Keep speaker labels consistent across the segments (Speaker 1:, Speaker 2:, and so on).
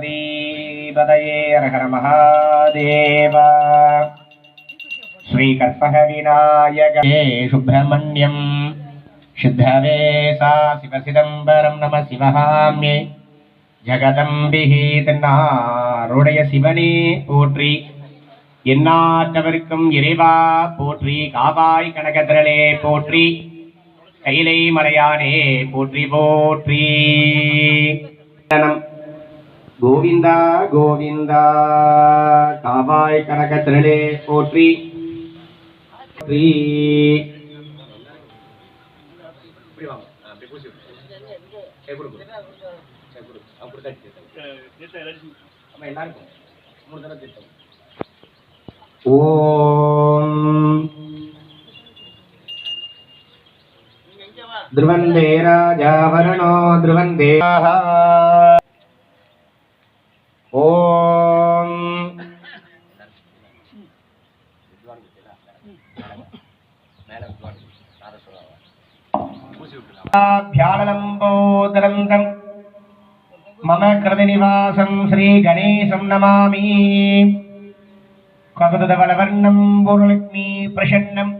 Speaker 1: பார்வதீபதயே ஹர மகாதேவ ஸ்ரீகற்பகவிநாயகே சுப்பிரமணியம் சித்தவே சா சிவசிதம்பரம் நம சிவகாமியே ஜகதம்பிகி தன்னாருடைய சிவனே போற்றி எண்ணாற்றவர்க்கும் இறைவா போற்றி காவாய் கனகதிரளே போற்றி கைலை மலையானே போற்றி போற்றி கோவிந்தா கோவிந்தா காவாய் கனகதிரளே போற்றி போற்றி ஓம் ध्रुवन्दे राजा वरुणो ध्रुवन्दे தியானலம்போதரந்தம் மம கிருதிநிவாசம் ஸ்ரீ கணேசம் நமாமி. ககுதவளவர்ணம் பூர்லக்ஷ்மி பிரசன்னம்.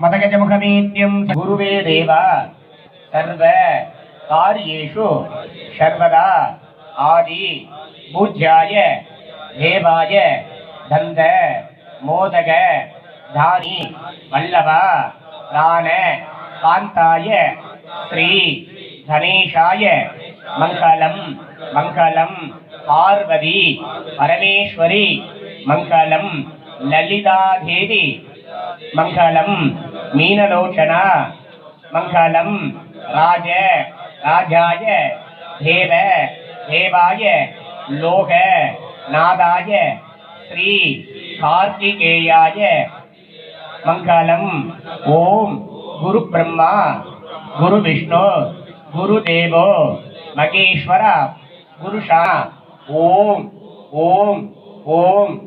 Speaker 1: மதகஜமுகமீட்யம் குருவே தேவா. சர்வ காரியேஷு. சர்வதா ஆதி. பூஜ்யாய. தேவாய. தந்த. மோதக. தாரி வல்லவா தான காந்தாய ஸ்ரீ கணேஷாய மங்களம் மங்களம். பார்வதி பரமேஸ்வரி மங்களம். லலிதாதேவி மங்களம். மீனலோச்சனா மங்களம். ராஜ ராஜாய தேவ தேவாய லோக நாதாய ஸ்ரீ கார்த்திகேயாய नादाय श्री कार्तिकेयाय मङ्गलम् ॐ गुरुब्रह्मा गुरुविष्णु गुरुदेवो महेश्वर गुरुषा ॐ ॐ ॐ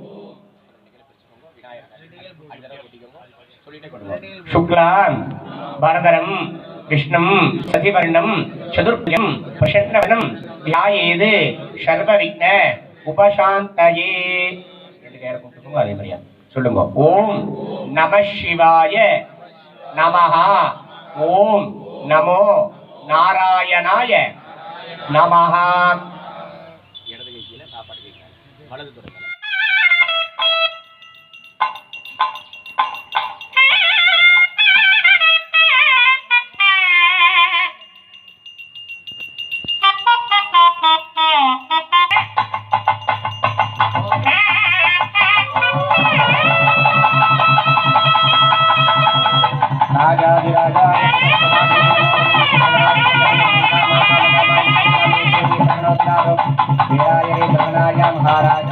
Speaker 1: शुक्लां भरदरं विष्णुं सतिवर्णं चतुर्भुजं प्रसन्नवनं ध्यायेद् சர்வவிக்ன உபசாந்தயே ரெண்டு பேரை கூப்பிட்டுக்கோங்க அதே மாதிரியா சொல்லுங்க. ஓம் நம சிவாய நமஹா. ஓம் நமோ நாராயணாய நமஹா. இடது கையில சாப்பாடு வலது महाराज